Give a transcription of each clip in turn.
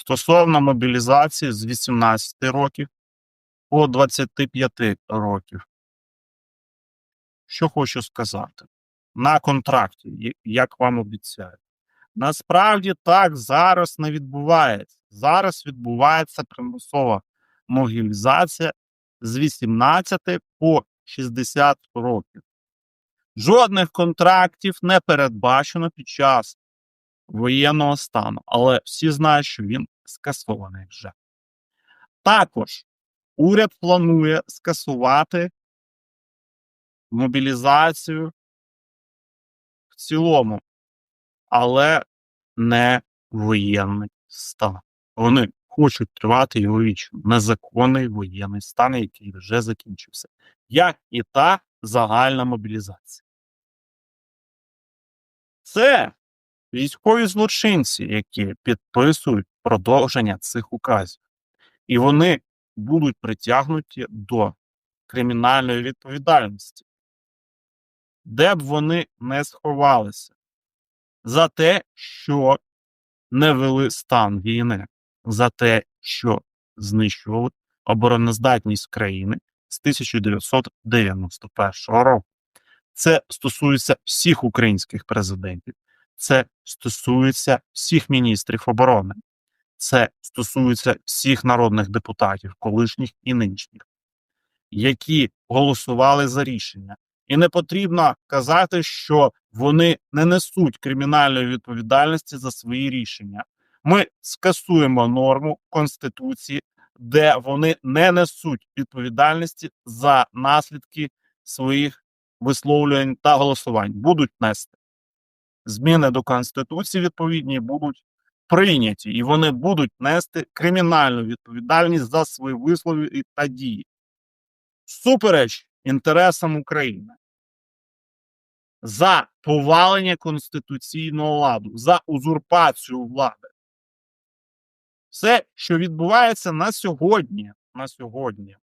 стосовно мобілізації з 18 років по 25 років. Що хочу сказати? На контракті, як вам обіцяю. Насправді так зараз не відбувається. Зараз відбувається примусова мобілізація з 18 по 60 років. Жодних контрактів не передбачено під час воєнного стану, але всі знають, що він скасований вже. Також уряд планує скасувати мобілізацію в цілому, але не воєнний стан. Вони хочуть тривати його вічно. Незаконний воєнний стан, який вже закінчився, як і та загальна мобілізація. Це військові злочинці, які підписують продовження цих указів, і вони будуть притягнуті до кримінальної відповідальності, де б вони не сховалися. За те, що не вели стан війни, за те, що знищували обороноздатність країни з 1991 року. Це стосується всіх українських президентів, це стосується всіх міністрів оборони, це стосується всіх народних депутатів, колишніх і нинішніх, які голосували за рішення. І не потрібно казати, що вони не несуть кримінальної відповідальності за свої рішення. Ми скасуємо норму Конституції, де вони не несуть відповідальності за наслідки своїх висловлювань та голосувань. Будуть нести зміни до Конституції відповідні будуть прийняті, і вони будуть нести кримінальну відповідальність за свої вислови та дії. Супереч інтересам України за повалення конституційного ладу, за узурпацію влади. Все, що відбувається на сьогодні, на сьогодні,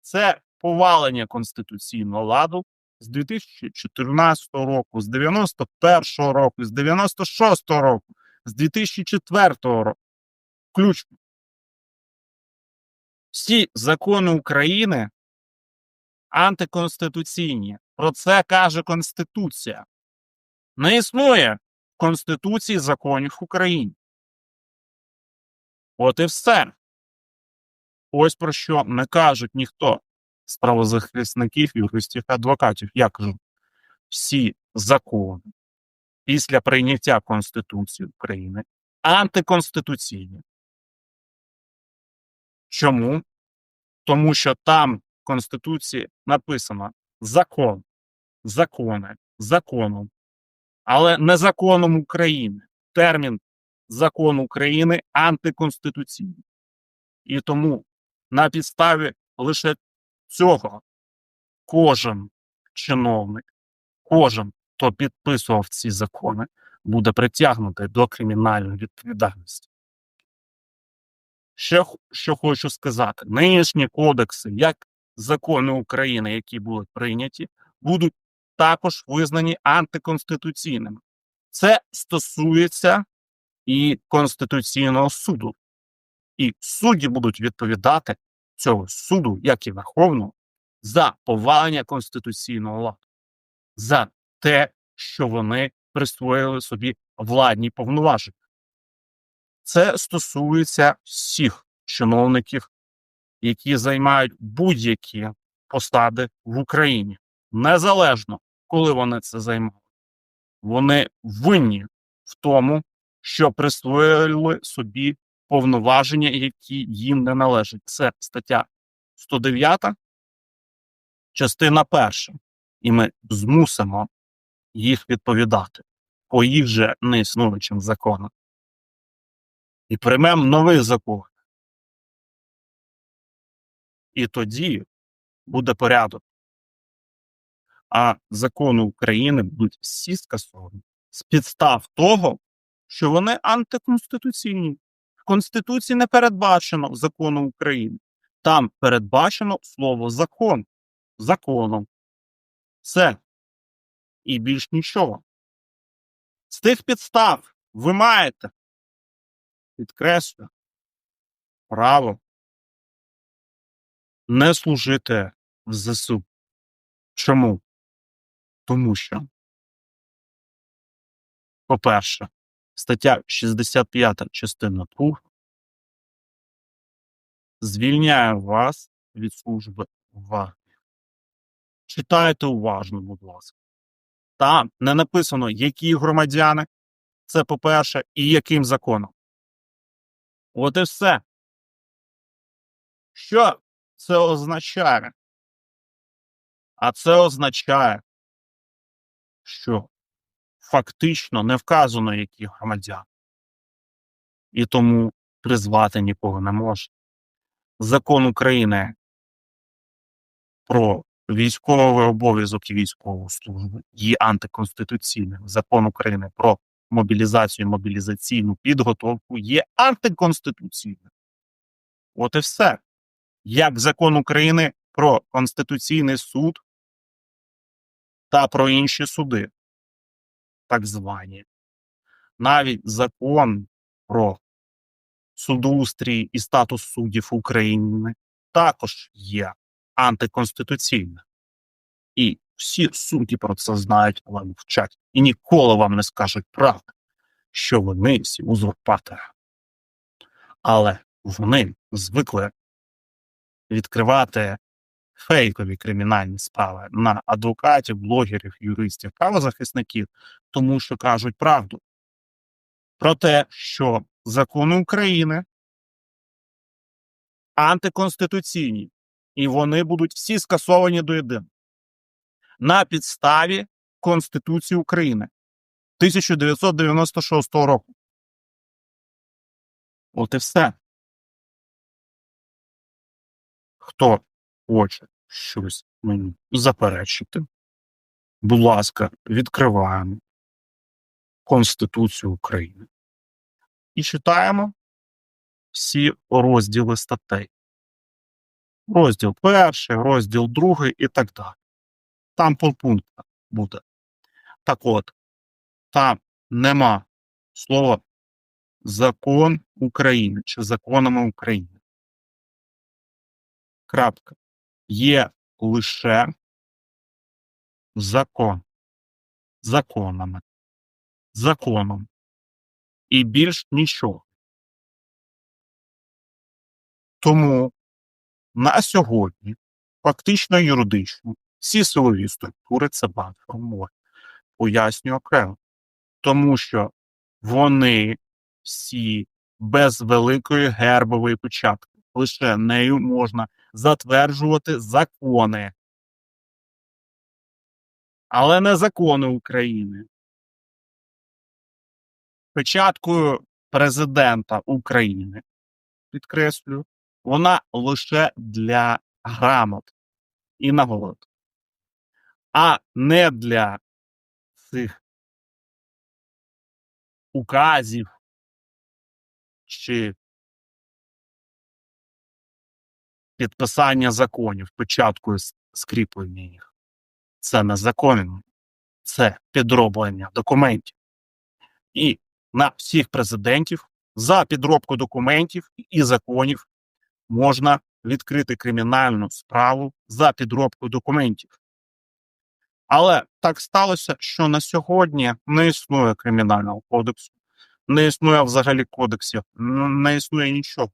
це повалення конституційного ладу з 2014 року, з 91 року, з 96 року, з 2004 року. Включно. Всі закони України антиконституційні. Про це каже Конституція. Не існує в Конституції законів України. От і все. Ось про що не кажуть ніхто правозахисників, юристів адвокатів. Я кажу, всі закони після прийняття Конституції України антиконституційні. Чому? Тому що там в Конституції написано закон, закони, законом, але не законом України. Термін закон України антиконституційний. І тому на підставі лише цього кожен чиновник, кожен, хто підписував ці закони, буде притягнутий до кримінальної відповідальності. Ще що хочу сказати: нинішні кодекси, як закони України, які будуть прийняті, будуть також визнані антиконституційними. Це стосується і Конституційного суду. І судді будуть відповідати цього суду, як і Верховного, за повалення конституційного ладу, за те, що вони присвоїли собі владні повноваження. Це стосується всіх чиновників, які займають будь-які посади в Україні, незалежно коли вони це займали. Вони винні в тому, що присвоїли собі повноваження, які їм не належать. Це стаття 109, частина перша. І ми змусимо їх відповідати по їх же неіснуючим законам. І приймемо новий закон. І тоді буде порядок. А закони України будуть всі скасовані з підстав того, що вони антиконституційні. Конституції не передбачено закону України. Там передбачено слово закон. Законом. Все. І більш нічого. З тих підстав ви маєте, підкреслю, право не служити в ЗСУ. Чому? Тому що по-перше, стаття 65 частина 2 звільняє вас від служби в армії. Читайте уважно, будь ласка. Там не написано, які громадяни, це по-перше, і яким законом. От і все. Що це означає? А це означає, що фактично не вказано, які громадяни. І тому призвати нікого не може. Закон України про військовий обов'язок і військову службу є антиконституційним. Закон України про мобілізацію і мобілізаційну підготовку є антиконституційним. От і все. Як закон України про Конституційний суд та про інші суди, так звані. Навіть закон про судоустрій і статус суддів України також є антиконституційним. І всі судді про це знають, але мовчать. І ніколи вам не скажуть правду, що вони всі узурпатори. Але вони звикли відкривати фейкові кримінальні справи на адвокатів, блогерів, юристів, правозахисників, тому що кажуть правду про те, що закони України антиконституційні, і вони будуть всі скасовані до єдиного на підставі Конституції України 1996 року. От і все. Хто хоче щось мені заперечити, будь ласка, відкриваємо Конституцію України і читаємо всі розділи статей. Розділ перший, розділ другий і так далі. Там по буде. Так от, там нема слова закон України чи законами України. Крапка. Є лише закон. Законами. Законом. І більш нічого. Тому на сьогодні фактично юридично всі силові структури це банк формують. Пояснюю окремо. Тому що вони всі без великої гербової початки. Лише нею можна затверджувати закони. Але не закони України. Печаткою президента України, підкреслюю, вона лише для грамот і нагород, а не для цих указів чи підписання законів, печаткою с- скріплення їх. Це незаконно, це підроблення документів. І на всіх президентів за підробку документів і законів можна відкрити кримінальну справу за підробку документів. Але так сталося, що на сьогодні не існує кримінального кодексу, не існує взагалі кодексів, не існує нічого.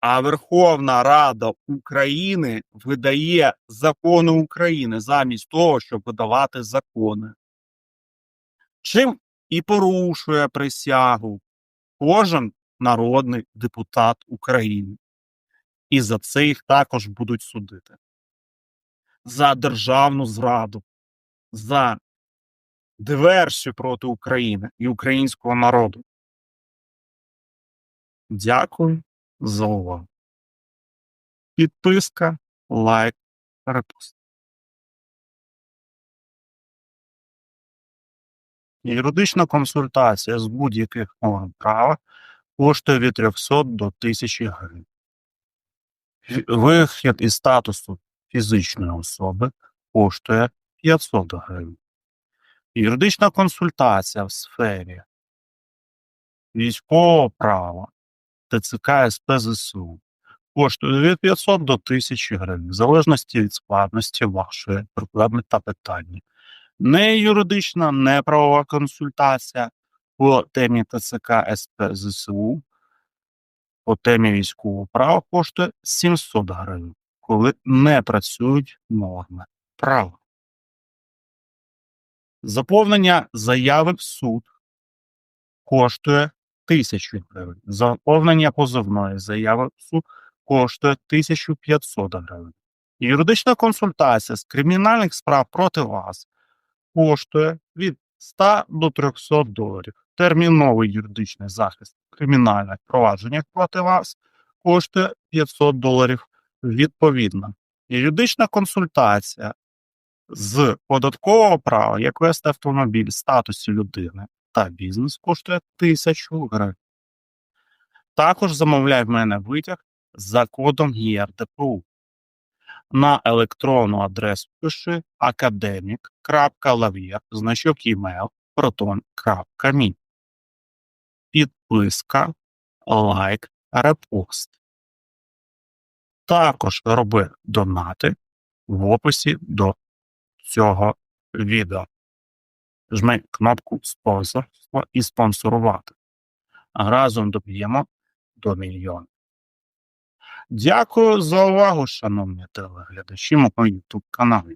А Верховна Рада України видає закони України замість того, щоб видавати закони. Чим і порушує присягу кожен народний депутат України. І за це їх також будуть судити. За державну зраду, за диверсію проти України і українського народу. Дякую за увагу. Підписка, лайк, репост. Юридична консультація з будь-яких норм права коштує від 300 до 1000 гривень. Вихід із статусу фізичної особи коштує 500 гривень. Юридична консультація в сфері військового права ТЦК СП ЗСУ. Коштує від 500 до 1000 гривень, в залежності від складності вашої проблеми та питання. Не юридична, не правова консультація по темі ТЦК СП ЗСУ, по темі військового права коштує 700 гривень, коли не працюють норми права. Заповнення заяви в суд коштує 1000 гривень. Заповнення позовної заяви суд коштує 1500 гривень. Юридична консультація з кримінальних справ проти вас коштує від 100 до 300 доларів. Терміновий юридичний захист в кримінальних провадженнях проти вас коштує 500 доларів відповідно. Юридична консультація з податкового права, як вести автомобіль в статусі людини та бізнес коштує 1000 гривень. Також замовляй в мене витяг за кодом ЄРДПУ. На електронну адресу пиши академік.лав'єр, значок email, proton.me. Підписка, лайк, репост. Також роби донати в описі до цього відео. Жми кнопку спонсорство і спонсорувати. Разом доб'ємо до мільйона. Дякую за увагу, шановні телеглядачі мого YouTube каналу.